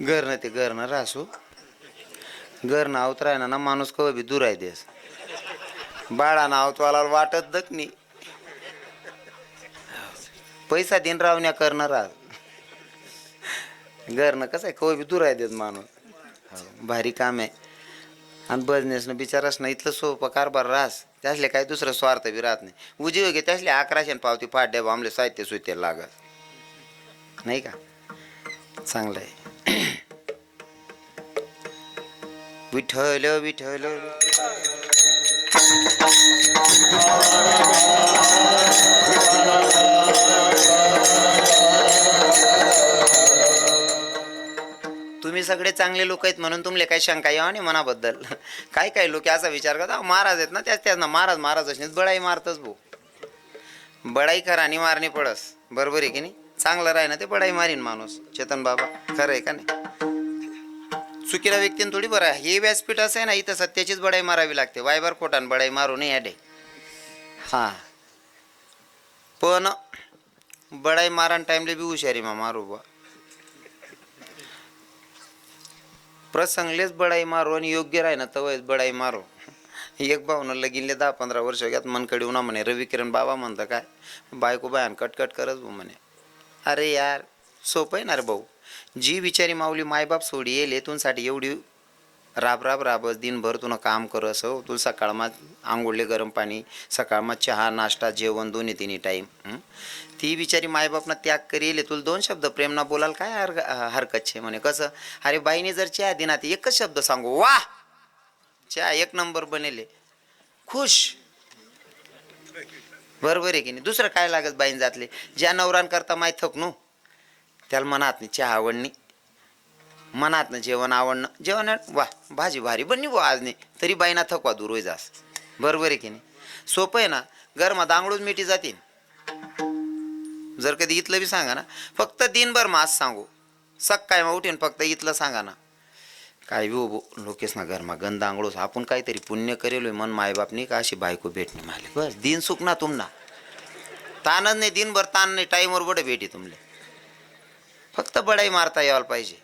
घरनं ते घरनं रासू घरनं आवत ना ना माणूस कवा बी दूर आहे देस बाळा आवतवाला वाटत दखनी पैसा दिन रावण्या करणं राह घरनं कसं आहे कवा बी दूर आहे देत माणूस हो, भारी काम आहे आणि बजनेसनं बिचारास ना इथलं सोपं कारभार राहस त्यासले काही दुसरं स्वार्थ बी राहत नाही उजीव घे त्यासले अकराशे पावती फाट द्यावं आमले साहित्य सुत्य लागत नाही का चांगलं आहे विठ्ठल विठ्ठल. तुम्ही सगळे चांगले लोक आहेत म्हणून तुमले काही शंका यावं आणि मनाबद्दल. काय काय लोक असा विचार करतात? "अहो, महाराज आहेत ना त्याच त्याच ना महाराज महाराज असणे बळाई मारतच भाऊ बडाई करा आणि मारणे पडस बरोबर आहे की नाही? चांगलं राही ना ते बडाई मारीन माणूस. चेतन बाबा खरं आहे का नाही? चुकीला व्यक्तीने थोडी बरं आहे. हे व्यासपीठ असं आहे ना इथं सत्याचीच बडाई मारावी लागते. वायबर खोटान बडाई मारू नये अडे हां. पण बडाई मारान टाईमले बी हुशारी मा मारू बा प्रसंगलेच बडाई मारू आणि योग्य राही ना तवच बडाई मारू. एक भावनं लगिनले दहा पंधरा वर्ष घ्यात मनकडे उन्हा म्हणे रवी किरण बाबा म्हणतं काय? बायको बायान कटकट करत भाऊ म्हणे. अरे यार सोपं आहे ना रे भाऊ. जी बिचारी माऊली मायबाप सोडी येले येतूनसाठी एवढी राब राब राबस दिनभर तुनं काम कर असं हो. तू सकाळमा आंघोळले गरम पाणी सकाळमा चहा नाश्ता जेवण दोन्ही तिन्ही टाईम ती बिचारी मायबापना त्याग करी येले. तुला दोन शब्द प्रेमना बोलाल काय हर हरकत छे म्हणे? कसं? अरे बाईने जर चहा दिनात एकच शब्द सांगू वा चहा एक नंबर बनेले. खुश. बरोबर आहे की नाही? दुसरं काय लागत बाईन जातले? ज्या नवरांकरता माय थकनू. त्याला मनात नाही चहा आवडणी मनात ना जेवण आवडणं जेवण वा भाजी भारी बनली बुवा आज नाही. तरी बाईना थकवा दूर होई जास बरोबर आहे की नाही? सोपं आहे ना? गरमा दांगडूच मिठी जातील जर कधी इथलं बी सांगा ना फक्त दिनभर मास सांगू. सकाळी मग उठेन फक्त इथलं सांगा ना. काय बी हो उभो लोकेस ना गरमा गंध आंगळोस आपण काहीतरी पुण्य करेल मन मायबापनी का अशी बायको भेटणे माले. बस दिन सुख ना तुमना. ताणच नाही दिनभर ताण नाही टाईमवर बडं भेटी तुमले? फक्त बडाई मारता यायला पाहिजे.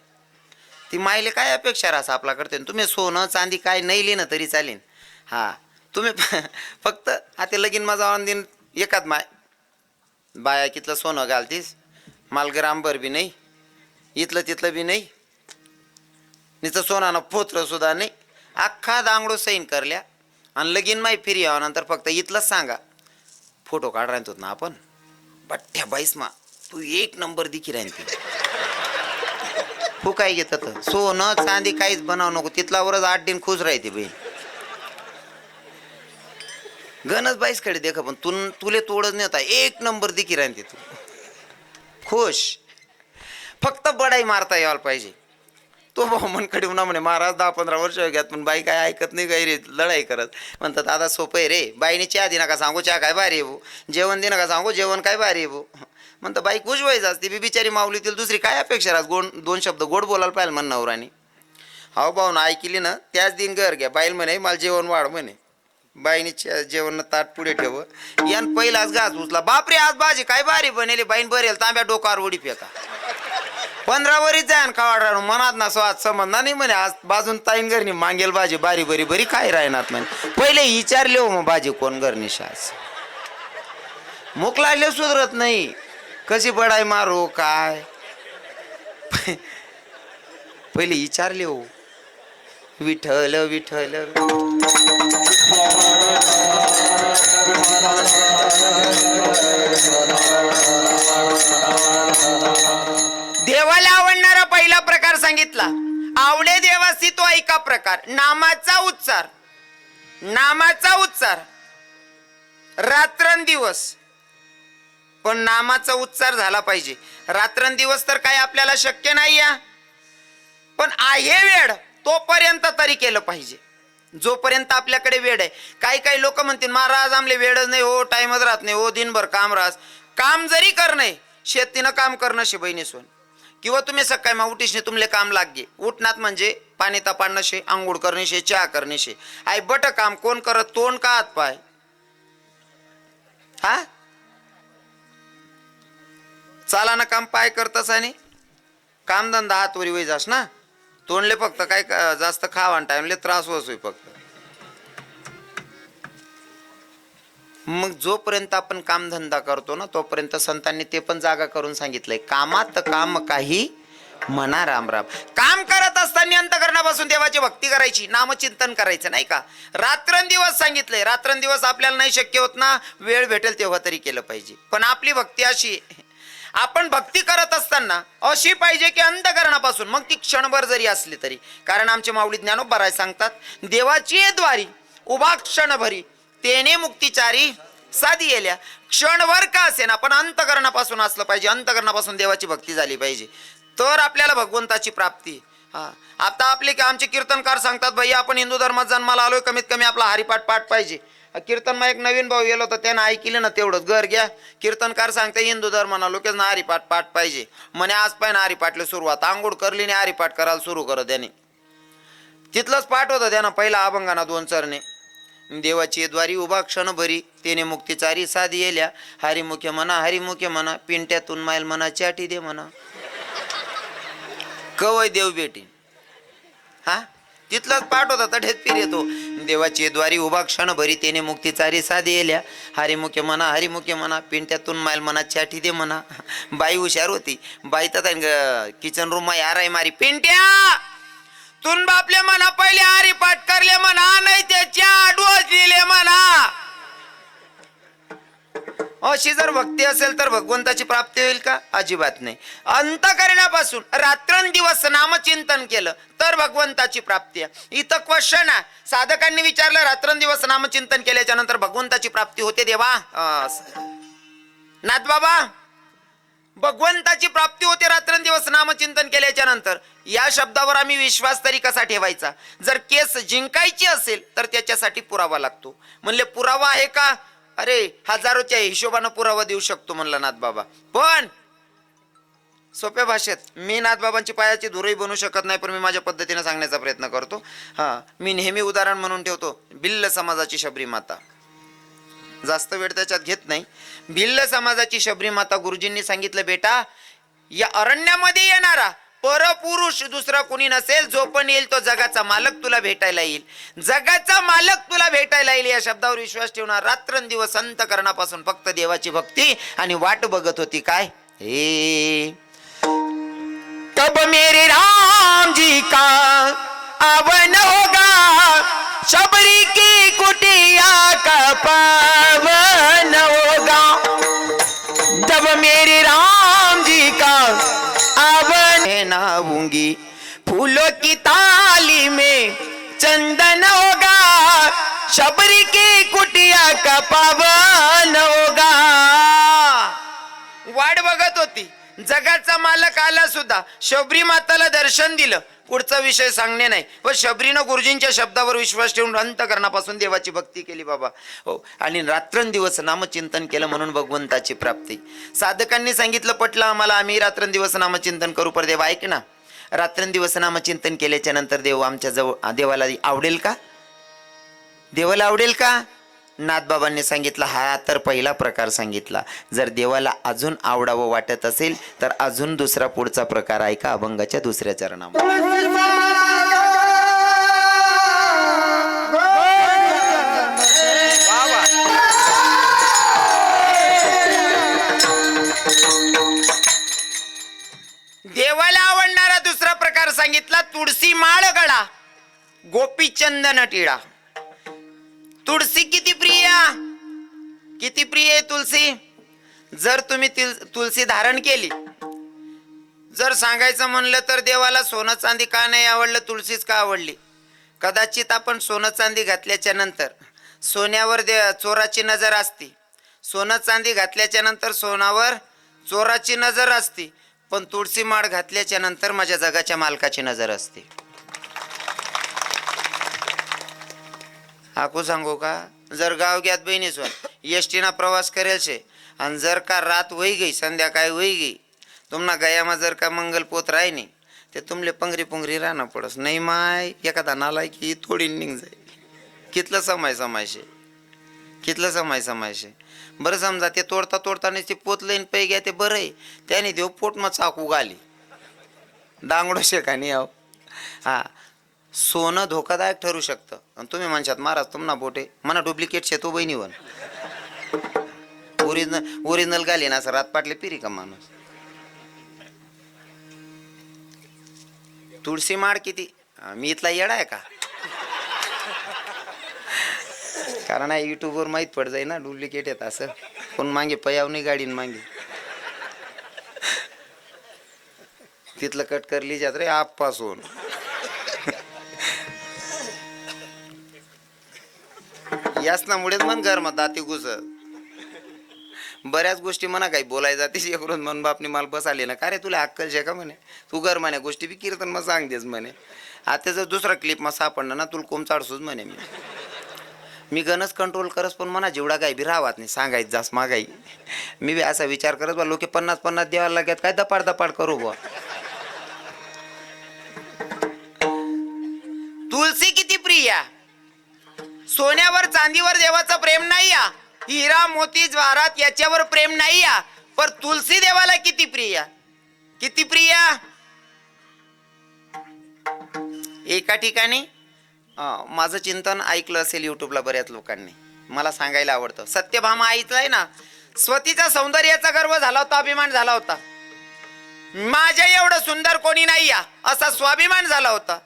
ती माईले काय अपेक्षा राहा आपला करते तुम्ही सोनं चांदी काय नाही लिहिणं तरी चालेल. हा. तुम्ही फक्त आता लगीन माझा जाऊन दिन एकात माय बाया कितलं सोनं घालतीस? माल ग्रामभर बी नाही. इथलं तिथलं बी नाही. निचं सोनानं पोत्र सुद्धा नाही. अख्खा दांगडो सैन करल्या. आणि लगीन माय फिरी नंतर फक्त इथलंच सांगा. फोटो काढ राहतो ना आपण? बठ्ठ्या बाईस मा तू एक नंबर दिखी राहीन तू. हो काय घेत सोनं चांदी काहीच बनाव नको. तिथलावरच आठ दिन खुश राहते बहीण. गणच बाईसकडे देखा पण तू तुले तोडच नाही होता. एक नंबर दिखी राहते तू खुश. फक्त बडाई मारता यायला पाहिजे. तो भाऊ मनकडे उन्हा म्हणे महाराज दहा पंधरा वर्ष घ्यात पण बाई काय ऐकत नाही काही रे लढाई करत. म्हणतात आता सोपं आहे रे. बाईने चहा दे नका सांगू? चहा काय भारी आहे भाऊ. जेवण दे नका सांगू? जेवण काय भारी आहे भाऊ. म्हणतं बाई खुश व्हायचं असते. बी बिचारी माऊलीतील दुसरी काय अपेक्षा राहत? गोड दोन शब्द गोड बोलायला पाहिजे म्हण नवराने. हाव भाऊ ना ऐकली ना. त्याच दिन घर घ्या. बाईल म्हणे मला जेवण वाढ म्हणे. बाईने जेवण ताट पुढे ठेव. यान पहिलाच घास उचला. बापरे आज भाजी काय भारी बनेली. बाईन बरेल तांब्या डोकावर उडी फेका. पंधरा वरीच जायन खावाड राहून. मनात ना स्वाद समजणार नाही म्हणे. आज बाजून ताईन घरनी मागेल भाजी. बारी बरी बरी काय राहणार म्हणे. पहिले विचारले हो मग भाजी कोण घरनी शास. मुख लागले सुधरत नाही. कशी बडाय मारू काय? पहिले विचारले हो. विठ्ठल विठल देवाला आवडणारा पहिला प्रकार सांगितला. आवडे देवासी तो ऐका प्रकार. नामाचा उच्चार. नामाचा उच्चार. रात्रंदिवस. पण नामाचा उच्चार झाला पाहिजे. रात्रंदिवस तर काय आपल्याला शक्य नाही या पण आहे वेळ तोपर्यंत तरी केलं पाहिजे. जोपर्यंत आपल्याकडे वेळ आहे. काही काही लोक म्हणतील महाराज आमले वेळच नाही हो टाइमच राहत नाही हो दिनभर काम राहस काम जरी करणं शेतीनं काम करणं शे बहिणी सोन. किंवा तुम्ही सकाळी मग उठीशने तुमले काम लागे उठणात म्हणजे पाणी तपाडणं शे आंघोळ करणे शे चहा करणे शे. आई बट काम कोण करत तोंड का हात पाय? हा? चालाना काम पाय करतस आणि. कामधंदा हातवरी वय जास ना. तोंडले फक्त काय जास्त खावा टाइमले त्रास होतोय फक्त. मग जोपर्यंत आपण कामधंदा करतो ना तोपर्यंत संतांनी ते पण जागा करून सांगितलंय. कामात काम काही म्हणा राम राम. काम करत असताना अंतकरणापासून देवाची भक्ती करायची नामचिंतन करायचं नाही का? रात्रंदिवस सांगितलंय रात्रंदिवस आपल्याला नाही शक्य होत ना वेळ भेटेल तेव्हा तरी केलं पाहिजे. पण आपली भक्ती अशी आहे. आपण भक्ती करत असताना अशी पाहिजे की अंधकरणापासून मग ती क्षणभर जरी असली तरी. कारण आमचे माऊली ज्ञानोबराय सांगतात देवाची द्वारी उभा क्षणभरी तेने मुक्तीचारी साधी येल्या. क्षणभर का असेना पण अंतकरणापासून असलं पाहिजे अंतकरणापासून देवाची भक्ती झाली पाहिजे. तर आपल्याला भगवंताची प्राप्ती. हा. आता आपले आमचे कीर्तनकार सांगतात भाई आपण हिंदू धर्मात जन्माला आलोय कमीत कमी आपला हरिपाठ पाठ पाहिजे. कीर्तनमा एक नवीन भाऊ गेलो होता त्यानं ऐकलं ना तेवढंच. घर घ्या. कीर्तनकार सांगते हिंदू धर्माना लोकच ना हरिपाठ पाठ पाहिजे. म्हणे आज पाहिजे हरिपाठले सुरुवात. आंघोळ करली आणि हरिपाठ करायला सुरू करत त्याने. तिथलंच पाठ होतं त्यानं पहिला अभंगाना दोन चरणे. देवाची द्वारी उभा क्षण भरी तेने मुक्तीचारी साधी येल्या. हरिमुखे म्हणा हरिमुखे म्हणा पिंट्यातून मायल म्हणा चाटी दे म्हणा कवय देव बेटी हा? तिथलाच पाठ होता तठेत फिर येतो. देवाची द्वारी उभा क्षण भरी तेने मुक्तीचारी साधी येल्या हरिमुखे म्हणा हरिमुखे म्हणा पिंट्यातून मायल म्हणा चाटी दे म्हणा. बाई हुशार होती. बाई तर किचन रूम यार आहे मारी पिंट्या तुन बापले म्हणा पहिले हरी पाठ करले म्हणा नाही त्याच्या आडवच दिले म्हणा. अशी जर भक्ती असेल तर भगवंताची प्राप्ती होईल का? अजिबात नाही. अंतकरणापासून रात्रंदिवस नामचिंतन केलं तर भगवंताची प्राप्ती आहे. इथं क्वेश्चन आहे. साधकांनी विचारलं रात्रंदिवस नामचिंतन केल्याच्यानंतर भगवंताची प्राप्ती होते देवा? नाथ बाबा भगवंताची प्राप्ती होते रात्रंदिवस नामचिंतन केल्याच्यानंतर या शब्दावर आम्ही विश्वास तरी कसा ठेवायचा? जर केस जिंकायची असेल तर त्याच्यासाठी पुरावा लागतो. म्हणले पुरावा आहे का? अरे हजारोच्या हिशोबानं पुरावा देऊ शकतो म्हणला नाथबाबा. पण सोप्या भाषेत मी नाथबाबांची पायाची धुरही बनू शकत नाही पण मी माझ्या पद्धतीने सांगण्याचा प्रयत्न करतो. हा मी नेहमी उदाहरण म्हणून ठेवतो भिल्ल समाजाची शबरी माता. जास्त वेळ त्याच्यात घेत नाही. भिल्ल समाजाची शबरी माता गुरुजींनी सांगितलं बेटा या अरण्यामध्ये येणारा परपुरुष दुसरा कुणी नसेल जो पण येईल तो जगाचा मालक तुला भेटायला येईल. जगाचा मालक तुला भेटायला येईल या शब्दावर विश्वास ठेवणार. रात्रंदिवस अंतकरणापासून फक्त देवाची भक्ती आणि वाट बघत होती काय? हे. तब मेरे राम जी का आवन होगा? शबरी की कुटिया का पावन होगा? जब मेरे राम नाऊंगी फूलों की ताली में चंदन होगा। शबरी की कुटिया का पावन होगा। वाट बघत होती जगाचा मालक आला सुद्धा. शबरी माताला दर्शन दिलं. पुढचा विषय सांगणे नाही. व शबरीनं गुरुजींच्या शब्दावर विश्वास ठेवून अंतकरणापासून देवाची भक्ती केली बाबा. हो आणि रात्रंदिवस नामचिंतन केलं म्हणून भगवंताची प्राप्ती. साधकांनी सांगितलं पटलं आम्हाला आम्ही रात्रंदिवस नामचिंतन करू. पर देवा ऐक ना. रात्रंदिवस नामचिंतन केल्याच्यानंतर देव आमच्या जवळ देवाला आवडेल का? देवाला आवडेल का? नाथबाबांनी सांगितलं हा तर पहिला प्रकार सांगितला. जर देवाला अजून आवडावं वाटत असेल तर अजून दुसरा पुढचा प्रकार ऐका अभंगाच्या दुसऱ्या चरणामध्ये. सांगितला तुळशी माळ गळा गोपीचंदन टिळा. तुळशी किती प्रिय किती प्रिय आहे तुलसी? जर तुम्ही तुलसी धारण केली जर सांगायचं म्हणलं तर देवाला सोनं चांदी का नाही आवडलं तुळशीच का आवडली? कदाचित आपण सोनं चांदी घातल्याच्या नंतर सोन्यावर दे चोराची नजर असती. सोनं चांदी घातल्याच्या नंतर सोनावर चोराची नजर असती. पण तुळशी माळ घातल्याच्या नंतर माझ्या जगाच्या मालकाची नजर असते. आकू सांगू का? जर गावग्यात बहिणी सोन एसटीना प्रवास करेल शे. आणि जर का रात वही गई संध्याकाळी वही गई तुम्हाला गयामा जर का मंगल पोत राही नाही ते तुमले पंगरी पुंगरी राहणं पडस नाही माय एखादा नालाय की थोडी निघ जाईल. कितलं समाय समायशे कितलं समाय समायशे बरं समजा ते तोडता तोडताना ते पोत पै घ्या ते बरं आहे. त्याने देव पोट मग चाकू गाली डांगडो शेकानी आहो. हा. सोनं धोकादायक ठरू शकतं. आणि तुम्ही म्हणशात महाराज तुम्हाला बोटे. म्हणा डुप्लिकेट शेतो बहिणीवर बहिणीवन ओरिजिनल ओरिजिनल घाली ना असं रात पाटले पिरी का माणूस? तुळशी माड किती? मी इथला येडा आहे का? कारण युट्यूबवर माहीत पड जाई ना डुप्लिकेट येत असं. कोण मागे पयाव नाही गाडीन मागे. तिथलं कट करली जात रे आपपासून यासनामुळेच मन गरमात दाती घुसत. बऱ्याच गोष्टी म्हणा काही बोलाय जाते शेकडून मन बापने मला बसाले ना. का रे तुला अक्कल शे का म्हणे? तू घर म्हणे गोष्टी बी कीर्तन मग सांगतेस म्हणे. आता जर दुसरा क्लिप मग सापडणार ना तुला कोम चाडसूच म्हणे मी. मी गणच कंट्रोल करस पण म्हणा जेवढा काही बी राहत नाही सांगायचं जास मागाई. मी बी असा विचार करत बा लोके पन्नास पन्नास द्यायला लागत काय दपाड दपाड करू बा? तुलसी किती प्रिया? सोन्यावर चांदीवर देवाचं प्रेम नाही या हिरा मोती ज्वारात याच्यावर प्रेम नाही या पर तुलसी देवाला किती प्रिया? किती प्रिया? एका ठिकाणी माझं चिंतन ऐकलं असेल युट्यूबला बऱ्याच लोकांनी. मला सांगायला आवडतं. सत्यभामा आईचं आहे ना स्वतीचा सौंदर्याचा गर्व झाला होता अभिमान झाला होता. माझ्या एवढं सुंदर कोणी नाही या असा स्वाभिमान झाला होता.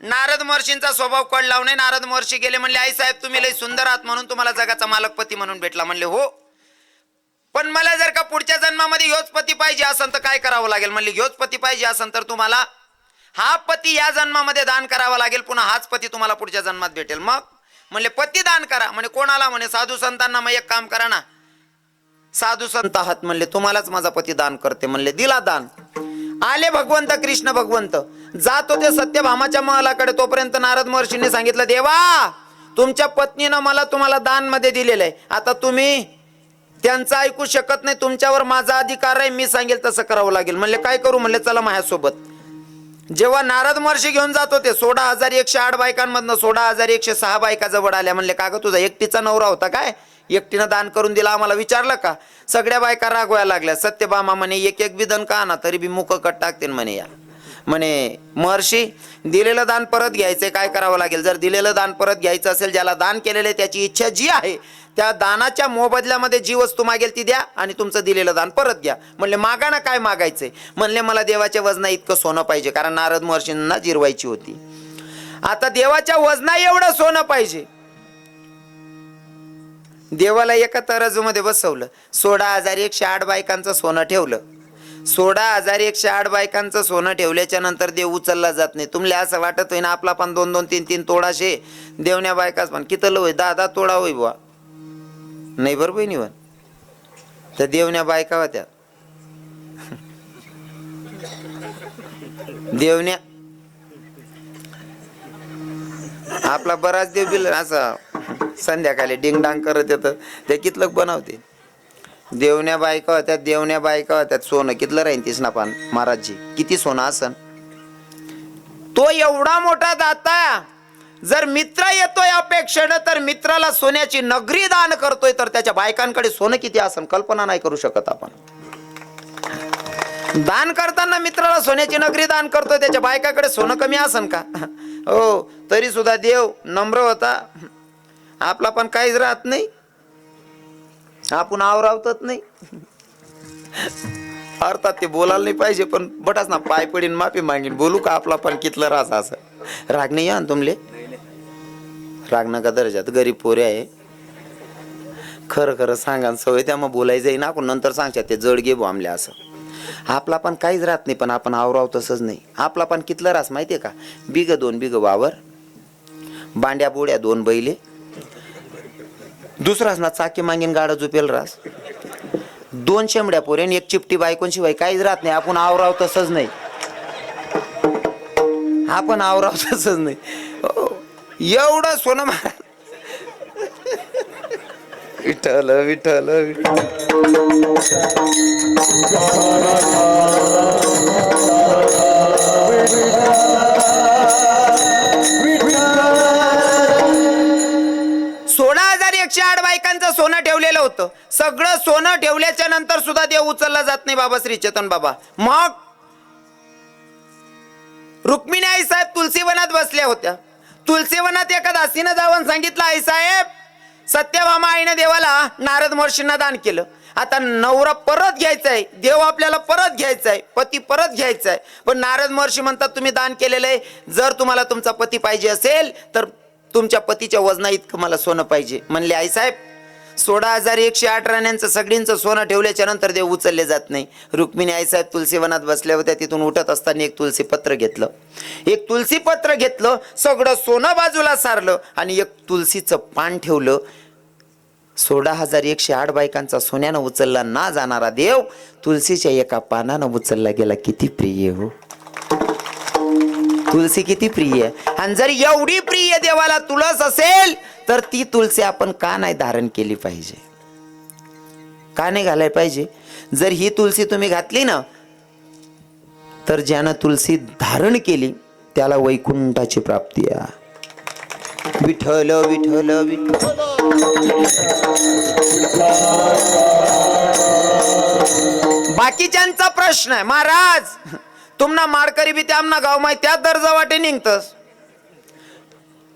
नारद महर्षींचा स्वभाव कळला नाही. नारद महर्षी गेले म्हणले आई साहेब तुम्ही लय सुंदर आहात म्हणून तुम्हाला जगाचा मालकपती म्हणून भेटला. म्हणले हो. पण मला जर का पुढच्या जन्मामध्ये योजपती पाहिजे असेल तर काय करावं लागेल? म्हणले योजपती पाहिजे असेल तर तुम्हाला हा पती या जन्मामध्ये दान करावा लागेल पुन्हा हाच पती तुम्हाला पुढच्या जन्मात भेटेल. मग म्हणले पती दान करा. म्हणे कोणाला? म्हणे साधू संतांना मग एक काम करा ना. साधू संत आहात म्हणले तुम्हालाच माझा पती दान करते. म्हणले दिला दान. आले भगवंत कृष्ण भगवंत. जात होते सत्यभामाच्या महलाकडे. तोपर्यंत नारद महर्षींनी सांगितलं देवा तुमच्या पत्नीनं मला तुम्हाला दानमध्ये दिलेलं आहे. आता तुम्ही त्यांचं ऐकू शकत नाही तुमच्यावर माझा अधिकार आहे मी सांगेल तसं करावं लागेल. म्हणले काय करू? म्हणले चला माझ्यासोबत. जेव्हा नारद महर्षी घेऊन जात होते सोळा हजार एकशे आठ बायकांमधनं सोळा हजार एकशे सहा बायका जवळ आल्या. म्हणले का ग तुझा एकटीचा नवरा होता काय? एकटीनं दान करून दिला आम्हाला विचारलं का? सगळ्या बायका रागवायला लागल्या. सत्यभामा म्हणे एक एक बिदन का ना तरी बी मुख कट टाकतील म्हणे या. म्हणे महर्षी दिलेलं दान परत घ्यायचंय काय करावं लागेल? जर दिलेलं दान परत घ्यायचं असेल ज्याला दान केलेलं त्याची इच्छा जी आहे त्या दानाच्या मोबदल्यामध्ये जी वस्तू मागेल ती द्या आणि तुमचं दिलेलं दान परत घ्या. म्हणले मागा ना काय मागायचंय? म्हणले मला देवाच्या वजना इतकं सोनं पाहिजे कारण नारद महर्षींना जिरवायची होती. आता देवाच्या वजना एवढं सोनं पाहिजे. देवाला एका तराजूमध्ये बसवलं. सोळा हजार एकशे आठ बायकांचं सोनं ठेवलं. सोळा हजार एकशे आठ बायकांचं सोनं ठेवल्याच्या नंतर देव उचलला जात नाही. तुम्हाला असं वाटत होई ना आपला पण दोन दोन तीन तीन तोडाशे देवण्या बायकाच पण. कितलं होय दहा दहा तोडा होई बुवा. नाही बरं बहिणी त्या तर देवण्या बायका होत्या. देवण्या. आपला बराच देव बिल असा संध्याकाळी डिंगडांग करत येतं. ते कितलं बनवते. देवण्या बायका होत्या देवण्या बायका होत्या. सोनं कितलं राहीन तीस ना पण महाराजजी किती सोनं असन? तो एवढा मोठा दाता. जर मित्र येतोय अपेक्षेनं तर मित्राला सोन्याची नगरी दान करतोय तर त्याच्या बायकांकडे सोनं किती असन कल्पना नाही करू शकत आपण. दान करताना मित्राला सोन्याची नगरी दान करतोय त्याच्या बायकाकडे सोनं कमी असन का? हो तरी सुद्धा देव नम्र होता. आपला पण काहीच राहत नाही. आपण आवरावतच नाही. अर्थात ते बोलायला नाही पाहिजे पण बटाच ना पाय पडीन माफी मागीन. बोलू का आपला पण कितलं रास असं? राग नाही या तुमले? रागनका दर्जात गरीब पोरे आहे. खरं खरं सांगा सवय त्या मग बोलायचं ना आपण नंतर सांगशात ते जड घे आमल्या असं. आपला पण काहीच राहत नाही पण आपण आवराव तसंच नाही. आपला पण कितलं रास माहितीये का? बिग दोन बिग वावर बांड्या बोड्या दोन बैले. दुसराच ना चाकी मागीन गाडा झुपेल रास. दोन शेंबड्या पोरेन एक चिपटी बायकोन शिवाय काहीच राहत नाही. आपण आवराव तसंच नाही. आपण आवराव तसंच नाही. एवढं सोनं मारा विठल विठल सोळा हजार एकशे आठ बायकांचं सोनं ठेवलेलं होतं. सगळं सोनं ठेवल्याच्या नंतर सुद्धा देव उचलला जात नाही बाबा श्री चेतन बाबा. मग रुक्मिणी आई साहेब तुलसीवनात बसल्या होत्या. तुलसीवनात एका दासीनं जाऊन सांगितलं आई साहेब सत्यभामा आईने देवाला नारद महर्षींना दान केलं. आता नवरा परत घ्यायचा आहे देव आपल्याला परत घ्यायचा आहे पती परत घ्यायचा आहे पण नारद महर्षी म्हणतात तुम्ही दान केलेलं आहे जर तुम्हाला तुमचा पती पाहिजे असेल तर तुमच्या पतीच्या वजना इतकं मला सोनं पाहिजे. म्हणले आई साहेब सोळा हजार एकशे आठ राण्यांचं सगळींचं सोनं ठेवल्याच्या नंतर देव उचलले जात नाही. रुक्मिणी आईसाहेब तुलसीवनात बसल्या होत्या तिथून उठत असताना एक तुलसी पत्र घेतलं. एक तुलसी पत्र घेतलं सगळं सोनं बाजूला सारलं आणि एक तुलसीचं पान ठेवलं. सोळा हजार एकशे आठ बायकांचा सोन्यानं उचलला ना जाणारा देव तुलसीच्या एका पानानं उचलला गेला. किती प्रिय हो. तुलसी किती प्रिय आहे. आणि जर एवढी प्रिय देवाला तुळस असेल तर ती तुलसी आपण का नाही धारण केली पाहिजे? का नाही घालाय पाहिजे? जर ही तुलसी तुम्ही घातली ना तर ज्यानं तुलसी धारण केली त्याला वैकुंठाची प्राप्ती आहे. विठल विठल बाकीच्यांचा प्रश्न आहे महाराज. तुमना माडकरी बी ते आमना गाव माहिती त्याच दर्जा वाटे निघतस.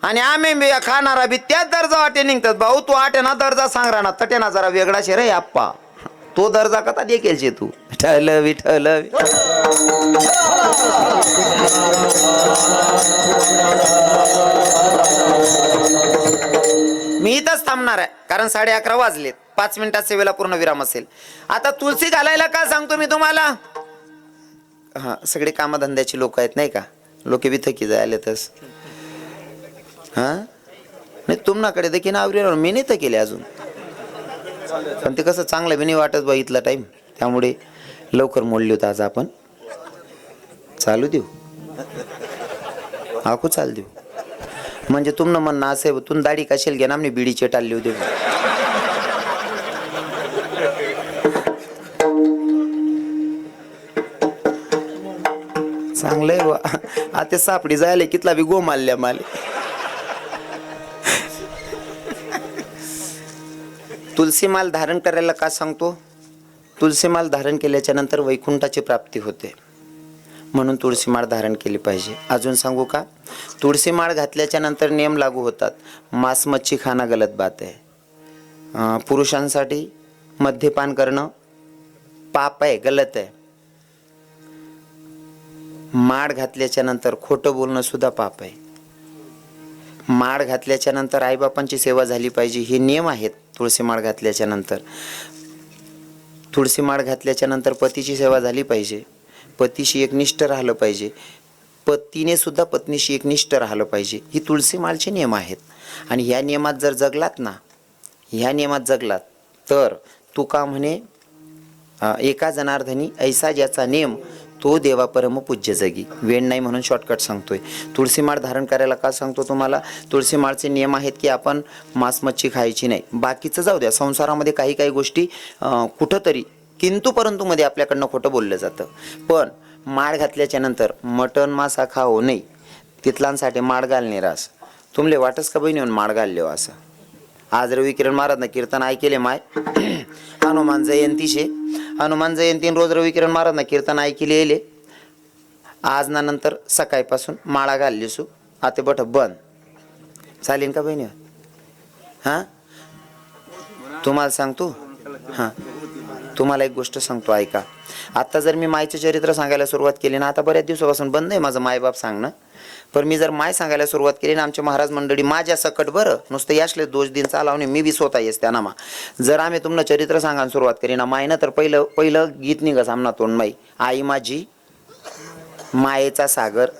आणि आम्ही बी खाणारा बी त्याच दर्जा वाटे निघतात भाऊ तू आटे ना दर्जा सांग ना तटे ना जरा वेगळा शे रे आप्पा. तो दर्जा कथा देखील शे तू? विठ्ठल विठ्ठल मी इथंच थांबणार आहे कारण साडे अकरा वाजलेत. पाच मिनिटात सेवेला पूर्ण विराम असेल. आता तुलसी घालायला का सांगतो मी तुम्हाला? हां सगळे कामधंद्याचे लोक आहेत नाही का? लोक बी थकी जायला तस. हां? नाही तुम्हाकडे देखील आवरी मी नाही थकेले अजून. पण ते कसं चांगलं बी नाही वाटत बा इथला टाईम त्यामुळे लवकर मोडली होतं आज आपण. चालू देऊ. आखू चाल देऊ. म्हणजे तुमनं म्हणणं असं आहे तुम दाढी कशील घे ना आम्ही बिडी चेटाली देऊ चांगलंय बा. आता सापडी जायला कितला बी गोमाल्या माले. तुलसी माल धारण करायला का सांगतो? तुलसी माल धारण केल्याच्यानंतर वैकुंठाची प्राप्ती होते. म्हणून तुळशी माळ धारण केली पाहिजे. अजून सांगू का? तुळशी माळ घातल्याच्या नंतर नियम लागू होतात. मांस मच्छी खाणं गलत बात आहे. पुरुषांसाठी मद्यपान करणं पाप आहे गलत आहे. माळ घातल्याच्या नंतर खोटं बोलणं सुद्धा पाप आहे. माळ घातल्याच्या नंतर आईबापांची सेवा झाली पाहिजे हे नियम आहेत तुळशी माळ घातल्याच्या नंतर. तुळशी माळ घातल्याच्या नंतर पतीची सेवा झाली पाहिजे. पतीशी एकनिष्ठ राहिलं पाहिजे. पतीने सुद्धा पत्नीशी एकनिष्ठ राहिलं पाहिजे. ही तुळशी माळचे नियम आहेत. आणि ह्या नियमात जर जगलात ना ह्या नियमात जगलात तर तुका म्हणे एका जनार्धनी ऐसा ज्याचा नियम तो देवा परम पूज्य जगी. वेण नाही म्हणून शॉर्टकट सांगतोय. तुळशी माळ धारण करायला का सांगतो तुम्हाला? तुळशी माळचे नियम आहेत की आपण मांस मच्छी खायची नाही. बाकीचं जाऊ द्या. संसारामध्ये काही काही गोष्टी कुठंतरी किंतु परंतु मध्ये आपल्याकडनं खोटं बोललं जातं. पण माळ घातल्याच्या नंतर मटण मासा खाओ नाही तिथलांसाठी माळ घालणे रास. तुमले वाटस का बहिणी माळ घालले असं? आज रवी किरण महाराजनं कीर्तन ऐकेले माय. हनुमान जयंतीशे. हनुमान जयंती रोज रविकिरण किरण कीर्तन ऐकेले येले आज ना नंतर सकाळपासून माळा घालली सु. आता बट बंद. चालेल का बहिणी? हां? तुम्हाला सांगतो? हां. तुम्हाला एक गोष्ट सांगतो ऐका. आता जर मी मायचे चरित्र सांगायला सुरुवात केली ना आता बऱ्याच दिवसापासून बंद आहे माझं मायबाप सांगणं. पण मी जर माय सांगायला सुरुवात केली ना आमचे महाराज मंडळी माझ्या सकट बरं. नुसतं याशले दोष दिन चालावणे मी बी स्वतः येस त्या नामा जर आम्ही तुमनं चरित्र सांगायला सुरुवात केली ना मायनं तर पहिलं पहिलं गीत निघा सामना तोंड माई. आई माझी मायेचा सागर.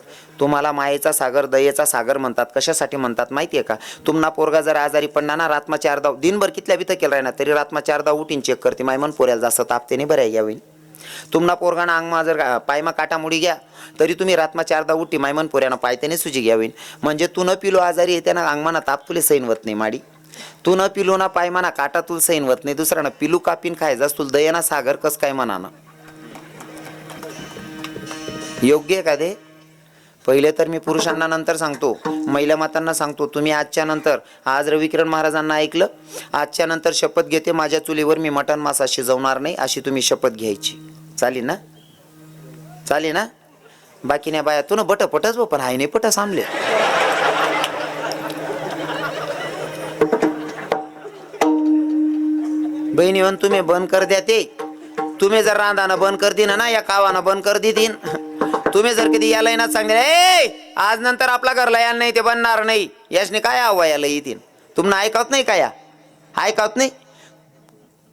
तुम्हाला मायेचा सागर दयेचा सागर म्हणतात. कशासाठी म्हणतात माहिती आहे का? तुम्हाला पोरगा जर आजारी पडणार ना रात्मा चारदा दिनभर कितल्या बिथं केलं ना तरी रात्मा चारदा उठीन चेक करते. माय मन पोऱ्याला जास्त तापते नाही बऱ्या यावी तुमना पोरगाना अंगमा जर पायमा पायमा काटामुडी घ्या. तरी तुम्ही रात्मा चारदा उठी मायमन पोऱ्यानं पायत्याने सुजी घ्यावीन. म्हणजे तू न पिलो आजारी येते ना अंगमाना ताप तुले सैन वत नाही माडी. तू न पिलो ना पायमाना काटा तुला सैन वत नाही ना पिलू कापीन खायचा तुला दयाना सागर कस काय म्हणानं योग्य आहे का ते? पहिले तर मी पुरुषांना नंतर सांगतो महिला मातांना सांगतो तुम्ही आजच्या नंतर आज रविकिरण महाराजांना ऐकलं आजच्या नंतर शपथ घेते माझ्या चुलीवर मी मटण मासा शिजवणार नाही अशी तुम्ही शपथ घ्यायची. चालेल ना? चालेल ना? बाकी नाही बाया तू ना बट पटच हो पण हाय नाही पट सामले बहिणी म्हणून तुम्ही बंद कर द्या ते. तुम्ही जर रांधानं बंद कर दिन ना या कावानं बंद कर देतीन तुम्ही जर कधी याला ना सांगले ए आज नंतर आपला घरला यायला नाही ते बनणार नाही. याशने काय आव्हा याला येतील? तुम्हाला ऐकत नाही का या? ऐकत नाही?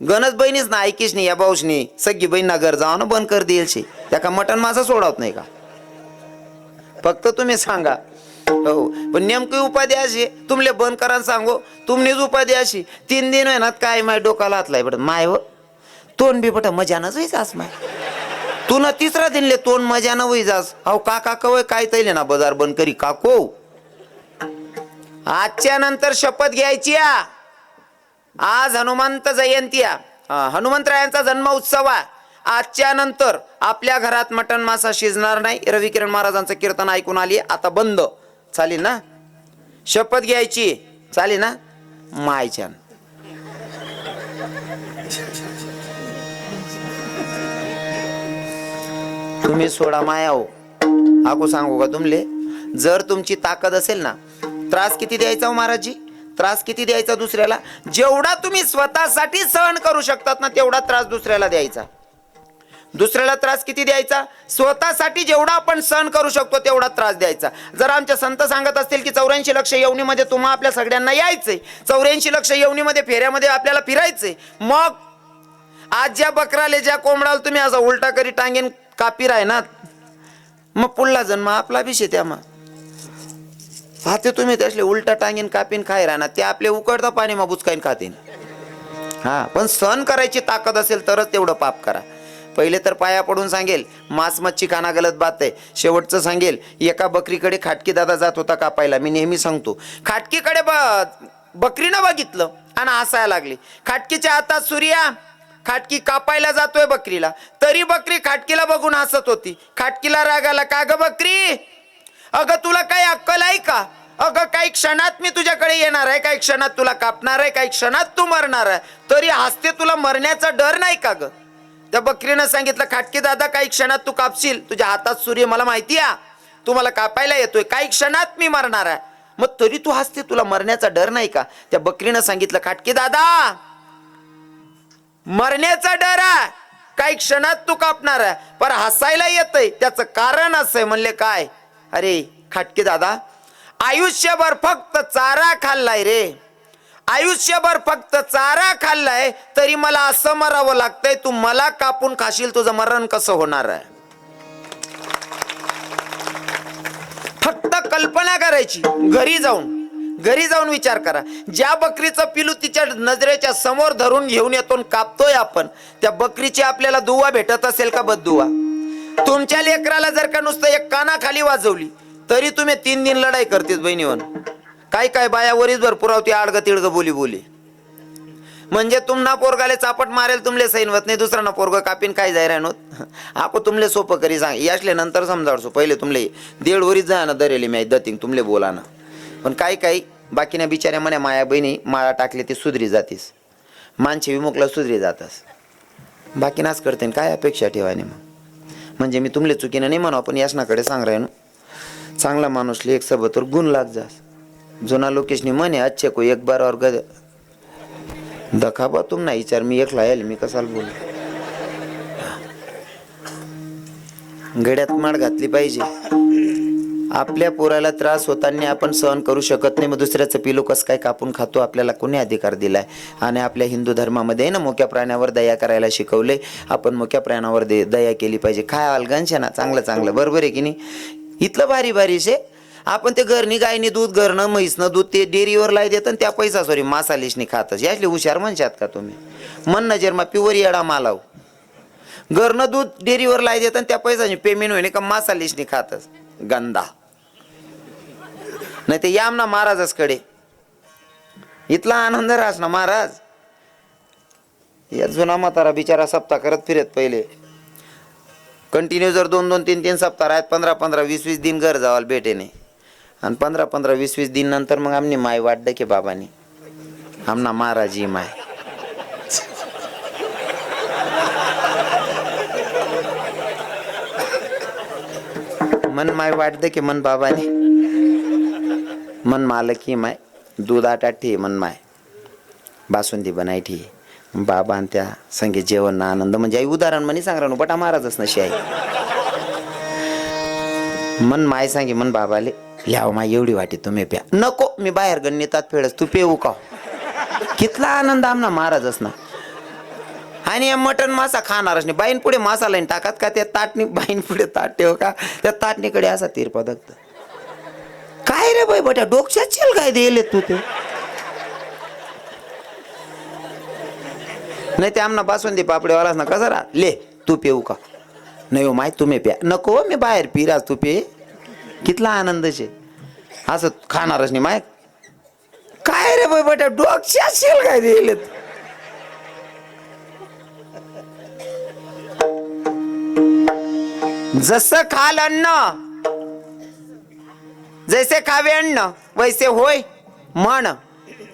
गणच बहिणीच ना ऐकीच नाही या भाऊशनी सगळी बहीण घर जाऊन बंद कर देईल शे. त्या का मटण मासा सोडवत नाही का? फक्त तुम्ही सांगा. हो पण नेमकी उपाधी अशी तुमले बंद करा सांगो. तुमनीच उपाधी अशी. तीन दिन आहे ना काय माय डोकाला हातलाय बट माय व तोंड बी बट मजानच होईजास माय. तू ना तिसरा दिनले तोंड मजानं होईजास अहो काका कवय काय तैले ना बाजार बंद करी. काको आजच्या नंतर शपथ घ्यायची आ. आज हनुमंत जयंती आ. हनुमंतरायांचा जन्म उत्सव आहे. आजच्या नंतर आपल्या घरात मटण मासा शिजणार नाही. रवी किरण महाराजांचं कीर्तन ऐकून आली. आता बंद. चालेल ना? शपथ घ्यायची. चालेल ना? मायच्यान तुम्ही सोडा माया हो. आको सांगू का तुमले जर तुमची ताकद असेल ना त्रास किती द्यायचा हो महाराजजी? त्रास किती द्यायचा दुसऱ्याला? जेवढा तुम्ही स्वतःसाठी सहन करू शकतात ना तेवढा त्रास दुसऱ्याला द्यायचा. दुसऱ्याला त्रास किती द्यायचा? स्वतःसाठी जेवढा आपण सहन करू शकतो तेवढा त्रास द्यायचा. जर आमच्या संत सांगत असतील की चौऱ्याऐंशी लक्ष येवणीमध्ये तुम्हा आपल्या सगळ्यांना यायचंय चौऱ्याऐंशी लक्ष येवणीमध्ये फेऱ्यामध्ये आपल्याला फिरायचंय मग आज ज्या बकराले ज्या कोंबडाला तुम्ही असा उलटा करी टांगेन कापी आहे ना? मग पुढला जन्म आपला विषय त्या मग ते तुम्ही त्यासले उलटा टांगीन कापीन खाय राहणार? ते आपले उकडता पाणी मग बुचकाईन खातीन. हा पण सहन करायची ताकद असेल तरच तेवढं पाप करा. पहिले तर पाया पडून सांगेल मांस मच्छी खाना गलत बात आहे. शेवटचं सांगेल एका बकरीकडे खाटकी दादा जात होता कापायला. मी नेहमी सांगतो खाटकीकडे ब बकरीनं बघितलं आणि हसायला लागली. खाटकीच्या हातात सूर्या खाटकी कापायला जातोय बकरीला. तरी बकरी खाटकीला बघून हसत होती. खाटकीला रागाला का ग बकरी? अगं तुला काही अक्कल आहे का? अगं काही क्षणात मी तुझ्याकडे येणार आहे काही क्षणात तुला कापणार आहे काही क्षणात तू मरणार आहे. तरी हसते तुला मरण्याचा डर नाही का ग? त्या बकरीनं सांगितलं खाटके दादा काही क्षणात तू कापशील. तुझ्या हातात सूर्य मला माहिती आहे. तू मला कापायला येतोय. काही क्षणात मी मरणार आहे. मग तरी तू हसते तुला मरण्याचा डर नाही का? त्या बकरीनं सांगितलं खाटके दादा मरण्याचा डर आहे. काही क्षणात तू कापणार आहे. पण हसायला येतय. त्याचं कारण असंय म्हणले काय? अरे खाटके दादा आयुष्यभर फक्त चारा खाल्लाय रे. आयुष्यभर फक्त चारा खाल्लाय तरी मला असं मरावं लागतंय तू मला कापून खाशील तुझं मरण कसं होणार आहे? फक्त कल्पना करायची घरी जाऊन घरी जाऊन विचार करा. ज्या बकरीचं पिलू तिच्या नजरेच्या समोर धरून घेऊन येतो कापतोय आपण त्या बकरीची आपल्याला दुवा भेटत असेल का बदुवा तुमच्या लेकराला जर का नुसतं एक कानाखाली वाजवली तरी तुम्ही तीन दिन लढाई करतेस बहिणीवन काय काय बाया वरीच भर पुरावती आडग तिडग बोली बोली म्हणजे तुम्हाला पोरगाले चापट मारेल तुमले सैन होत नाही दुसरा ना पोरग कापीन काय जाय राहणोत आपण तुमले सोपं करी सांग. यासले नंतर समजावसो पहिले तुमले दीड वरीच जा ना दरेली मी दतिंग तुमले बोला ना पण काही काही बाकीना बिचाऱ्या म्हणे माया बहिणी माळा टाकली ती सुधरी जातीस. मानसे विमुखला सुधरी जातास. बाकी नाच करते काय अपेक्षा ठेवाने मग? म्हणजे मी तुमले चुकीनं नाही म्हणू आपण यासनाकडे सांग राहिनो चांगला माणूसले एक सबतर गुण लाग जास. जुना लोकेशनी म्हणे अच्छे को एक बार और गद. दखाबा तुम ना विचार मी एकला यायला मी कसाला बोल? गड्यात माड घातली पाहिजे. आपल्या पोराला त्रास होताना आपण सहन करू शकत नाही. मग दुसऱ्याचं पिलो कसं काय कापून खातो? आपल्याला कोणी अधिकार दिलाय? आणि आपल्या हिंदू धर्मामध्ये ना मोक्या प्राण्यावर दया करायला शिकवले आपण मोक्या प्राण्यावर दे दया केली पाहिजे. काय अलगंश ना? चांगलं चांगलं. बरोबर आहे की नाही? इथलं भारी भारी शे. आपण ते घरनी गायनी दूध घरनं म्हैसनं दूध ते डेअरीवर लाई देतं आणि त्या पैसा सॉरी मासालिशनी खातच याचले हुशार म्हणशात का तुम्ही? मन नजर प्युअर येडा मालाव. घरनं दूध डेअरीवर लाई देतं आणि त्या पैशाची पेमेंट होईने का मासालिशनी खातच गंदा. नाही ते याम ना महाराजकडे इथला आनंद राहस ना महाराज. या जुना म्हातारा बिचारा सप्ताह करत फिरत पहिले. कंटिन्यू जर दोन दोन तीन तीन सप्ताह आहेत पंधरा पंधरा वीस वीस दिन घर जावाल भेटेने. आणि पंधरा पंधरा वीस वीस दिन नंतर मग आमनी माय वाटलं की बाबानी. आमना महाराजी माय. मन माय वाटतं की मन बाबाने. मन मालकी माय दूध आटा ठे मन माय. बासुंदी बनाय ठे. बाबा त्या संगीत जेवण ना आनंद. म्हणजे आई उदाहरण म्हणे सांग राहू बटा महाराजच नशी आहे मन माय सांगे मन बाबाले ल्याव माय एवढी वाटी तुम्ही प्या. नको मी बाहेर गणितात फेडस तू पेऊ का? कितला आनंद आमना महाराजच ना. आणि मटन मासा खाणारच नाही. बाईन पुढे मासा लाईन टाकात का? त्या ताटणी बाईन पुढे ताट ठेव का? त्या ताटणीकडे असा तीर दगत काय रे बाई बट्या डोक्यात चेल काय दिले तू ते? नाही ते आमना बासुंदी पापडेवालाच ना कसा राहा ले तू पेऊ का? नाही हो माय तुम्ही प्या नको हो, मी बाहेर पिराज तू पे. कितला आनंद शे. असं खाणारच नाही माय काय रे बाई बट्या डोक्यात शेल काय दिले जसं खाल अन्न जैसे खावे अन्न वैसे होय म्हण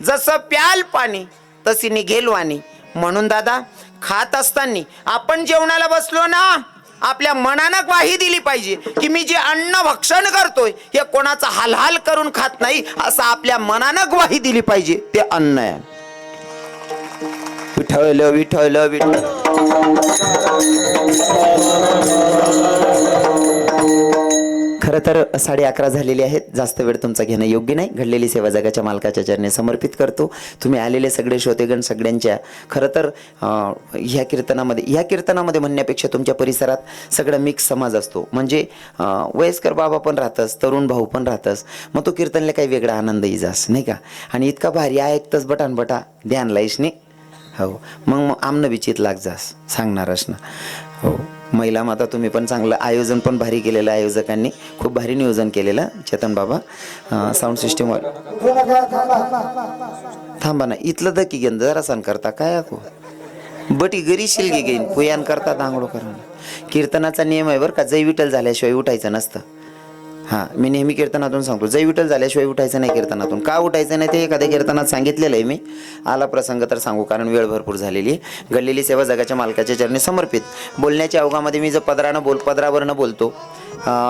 जसं प्याल पाणी तशी निघेल वाणी. म्हणून दादा खात असताना आपण जेवणाला बसलो ना आपल्या मनानं ग्वाही दिली पाहिजे की मी जे अन्न भक्षण करतोय हे कोणाचा हालहाल करून खात नाही असं आपल्या मनानं ग्वाही दिली पाहिजे. ते अन्न आहे. विठवल विठवल विठ्ठल. खरं तर साडे अकरा झालेले आहेत. जास्त वेळ तुमचा घेणं योग्य नाही. घडलेली सेवा जगाच्या मालकाच्या चरणी समर्पित करतो. तुम्ही आलेले सगळे श्रोतेगण सगळ्यांच्या खरं तर ह्या कीर्तनामध्ये ह्या कीर्तनामध्ये म्हणण्यापेक्षा तुमच्या परिसरात सगळं मिक्स समाज असतो. म्हणजे वयस्कर बाबा पण राहतस तरुण भाऊ पण राहतस मग तो कीर्तनला काही वेगळा आनंद जास नाही का? आणि इतका भारी ऐकतस बटान बटा ध्यान लाईस नाही हो. मग मग आमनं विचित लाग जास सांगणारच ना. हो. महिला माता तुम्ही पण चांगलं आयोजन पण भारी केलेलं आयोजकांनी. खूप भारी नियोजन केलेलं चेतन बाबा. साऊंड सिस्टीम थांबा ना इथलं दकी घेन गेन जरा सण करता काय ako बटी घरी शिलगी घेईन पुयान करता दांगडो करून. कीर्तनाचा नियम आहे बरं का जय विठल झाल्याशिवाय उठायचं नसतं. हां मी नेहमी कीर्तनातून सांगतो. जय विठ्ठल झाल्याशिवाय उठायचं नाही कीर्तनातून. का उठायचं नाही ते एखाद्या कीर्तनात सांगितलेलं आहे मी. आला प्रसंग तर सांगू कारण वेळ भरपूर झालेली आहे. घडलेली सेवा जगाच्या मालकाच्या चरणी समर्पित. बोलण्याच्या अवघामध्ये मी जर पदरानं बोल पदरावरनं बोलतो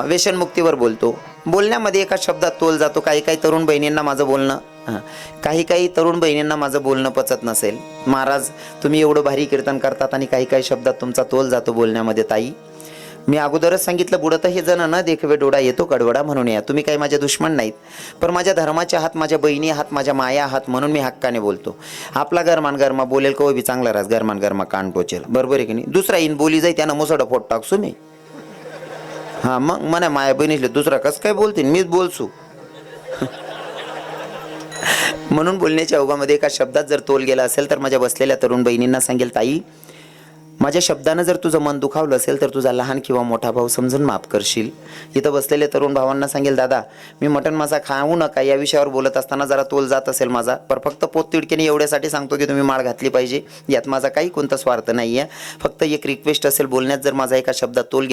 व्यसनमुक्तीवर बोलतो. बोलण्यामध्ये एका शब्दात तोल जातो काही काही तरुण बहिणींना माझं बोलणं हां. काही काही तरुण बहिणींना माझं बोलणं पचत नसेल. महाराज तुम्ही एवढं भारी कीर्तन करतात आणि काही काही शब्दात तुमचा तोल जातो बोलण्यामध्ये ताई. मी अगोदरच सांगितलं बुडत हे जण न देखवे डोळा येतो कडवडा म्हणून या. तुम्ही काही माझे दुश्मन नाहीत. पण माझ्या धर्माच्या हात माझ्या बहिणी हात माझ्या माया हात म्हणून मी हक्काने बोलतो. आपला गरमान गरमा बोलेल कव बी चांगला राहस गरमान गरमा कान टोचेल बरोबर आहे की नाही? दुसरा इन बोली जाई त्यानं मुसडं फोट टाकसू मी. हां मग म्हणा माया बहिणीले दुसरा कसं काय बोलतील मीच बोलसू. म्हणून बोलण्याच्या अवघामध्ये एका शब्दात जर तोल गेला असेल तर माझ्या बसलेल्या तरुण बहिणींना सांगेल ताई माझ्या शब्दानं जर तुझं मन दुखावलं असेल तर तुझा लहान किंवा मोठा भाऊ समजून माफ करशील. इथं बसलेले तरुण भावांना सांगेल दादा मी मटण मासा खाऊ नका. या विषयावर बोलत असताना जरा तोल जात असेल माझा. पर फक्त पोत तिडकीने एवढ्यासाठी सांगतो की तुम्ही माळ घातली पाहिजे. यात माझा काही कोणता स्वार्थ नाही आहे फक्त एक रिक्वेस्ट असेल बोलण्यात जर माझा एका शब्दात तोल